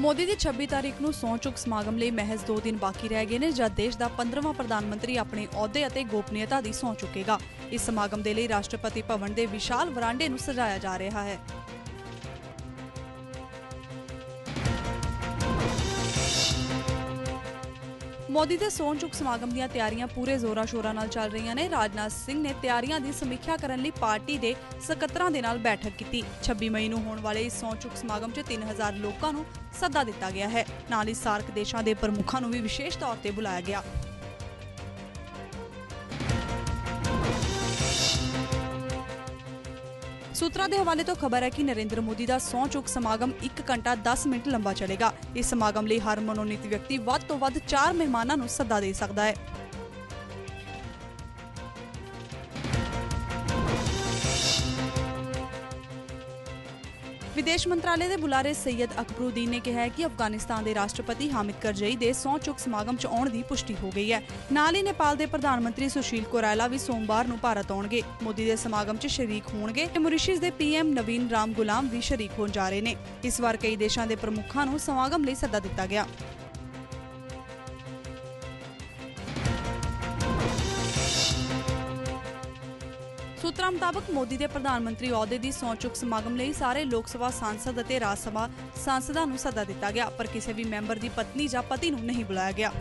ਮੋਦੀ ਦੀ 26 ਤਾਰੀਖ ਨੂੰ ਸਹੁੰ ਚੁੱਕ ਸਮਾਗਮ ਲਈ ਮਹਿਜ਼ 2 ਦਿਨ ਬਾਕੀ ਰਹਿ ਗਏ ਨੇ, ਜਦ ਦੇਸ਼ ਦਾ 15ਵਾਂ ਪ੍ਰਧਾਨ ਮੰਤਰੀ ਆਪਣੇ ਅਹੁਦੇ ਅਤੇ ਗੋਪਨੀਯਤਾ ਦੀ ਸਹੁੰ ਚੁੱਕੇਗਾ। ਇਸ ਸਮਾਗਮ ਦੇ ਲਈ ਰਾਸ਼ਟਰਪਤੀ ਭਵਨ ਦੇ ਵਿਸ਼ਾਲ ਵਰਾਂਡੇ ਨੂੰ ਸਜਾਇਆ ਜਾ ਰਿਹਾ ਹੈ। ਮੋਦੀ ਦੇ ਸਹੁੰ ਚੁੱਕ ਸਮਾਗਮ ਦੀਆਂ ਤਿਆਰੀਆਂ ਪੂਰੇ ਜ਼ੋਰਾਂ-ਸ਼ੋਰਾਂ ਨਾਲ ਚੱਲ ਰਹੀਆਂ ਨੇ। ਰਾਜਨਾਥ ਸਿੰਘ ਨੇ ਤਿਆਰੀਆਂ ਦੀ ਸਮੀਖਿਆ ਕਰਨ ਲਈ ਪਾਰਟੀ ਦੇ ਸਕੱਤਰਾਂ ਦੇ ਨਾਲ ਬੈਠਕ ਕੀਤੀ। 26 ਮਈ ਨੂੰ ਹੋਣ ਵਾਲੇ ਇਸ ਸਹੁੰ ਚੁੱਕ ਸਮਾਗਮ 'ਚ 3000 ਲੋਕਾਂ ਨੂੰ ਸੱਦਾ ਦਿੱਤਾ ਗਿਆ ਹੈ। ਨਾਲ ਹੀ ਸਾਰਕ ਦੇਸ਼ਾਂ ਦੇ ਪ੍ਰਮੁੱਖਾਂ ਨੂੰ ਵੀ ਵਿਸ਼ੇਸ਼ ਤੌਰ ਤੇ ਬੁਲਾਇਆ ਗਿਆ। ਸੂਤਰਾਂ ਦੇ ਹਵਾਲੇ ਤੋਂ ਖਬਰ ਹੈ ਕਿ ਨਰਿੰਦਰ ਮੋਦੀ ਦਾ ਸਹੁੰ ਚੁੱਕ ਸਮਾਗਮ 1 ਘੰਟਾ 10 ਮਿੰਟ ਲੰਬਾ ਚੱਲੇਗਾ। ਇਸ ਸਮਾਗਮ ਲਈ ਹਰ ਮਨੋਨੀਤ ਵਿਅਕਤੀ ਵੱਧ ਤੋਂ ਵੱਧ 4 ਮਹਿਮਾਨਾਂ ਨੂੰ ਸੱਦਾ ਦੇ ਸਕਦਾ ਹੈ। ਵਿਦੇਸ਼ ਮੰਤਰਾਲੇ ਦੇ ਬੁਲਾਰੇ ਸੈਯਦ ਅਕਬਰੁਦੀਨ ਨੇ ਕਿਹਾ ਕਿ ਅਫਗਾਨਿਸਤਾਨ ਦੇ ਰਾਸ਼ਟਰਪਤੀ ਹਾਮਿਦ ਕਰਜ਼ਈ ਦੇ ਸਹੁੰ ਚੁੱਕ ਸਮਾਗਮ 'ਚ ਆਉਣ ਦੀ ਪੁਸ਼ਟੀ ਹੋ ਗਈ ਹੈ। ਨਾਲ ਹੀ ਨੇਪਾਲ ਦੇ ਪ੍ਰਧਾਨ ਮੰਤਰੀ ਸੁਸ਼ੀਲ ਕੋਰਾਲਾ ਵੀ ਸੋਮਵਾਰ ਨੂੰ ਭਾਰਤ ਆਉਣਗੇ। ਮੋਦੀ ਦੇ ਸਮਾਗਮ 'ਚ ਸ਼ਰੀਕ ਹੋਣਗੇ ਤੇ ਮੌਰੀਸ਼ੀਅਸ ਦੇ ਪੀਐਮ ਨਵੀਨ ਰਾਮ ਗੁਲਾਮ ਵੀ ਸ਼ਰੀਕ ਹੋਣ ਜਾ ਰਹੇ ਨੇ। ਇਸ ਵਾਰ ਕਈ ਦੇਸ਼ਾਂ ਦੇ ਪ੍ਰਮੁੱਖਾਂ ਨੂੰ ਸਮਾਗਮ ਲਈ ਸੱਦਾ ਦਿੱਤਾ ਗਿਆ। ਸੂਤਰਾਂ ਮੁਤਾਬਕ ਮੋਦੀ ਦੇ ਪ੍ਰਧਾਨ ਮੰਤਰੀ ਅਹੁਦੇ ਦੀ ਸਹੁੰ ਚੁੱਕ ਸਮਾਗਮ ਲਈ ਸਾਰੇ ਲੋਕ ਸਭਾ ਸਾਂਸਦ ਅਤੇ ਰਾਜ ਸਭਾ ਸਾਂਸਦਾਂ ਨੂੰ ਸੱਦਾ ਦਿੱਤਾ ਗਿਆ, ਪਰ ਕਿਸੇ ਵੀ ਮੈਂਬਰ ਦੀ ਪਤਨੀ ਜਾਂ ਪਤੀ ਨੂੰ ਨਹੀਂ ਬੁਲਾਇਆ ਗਿਆ।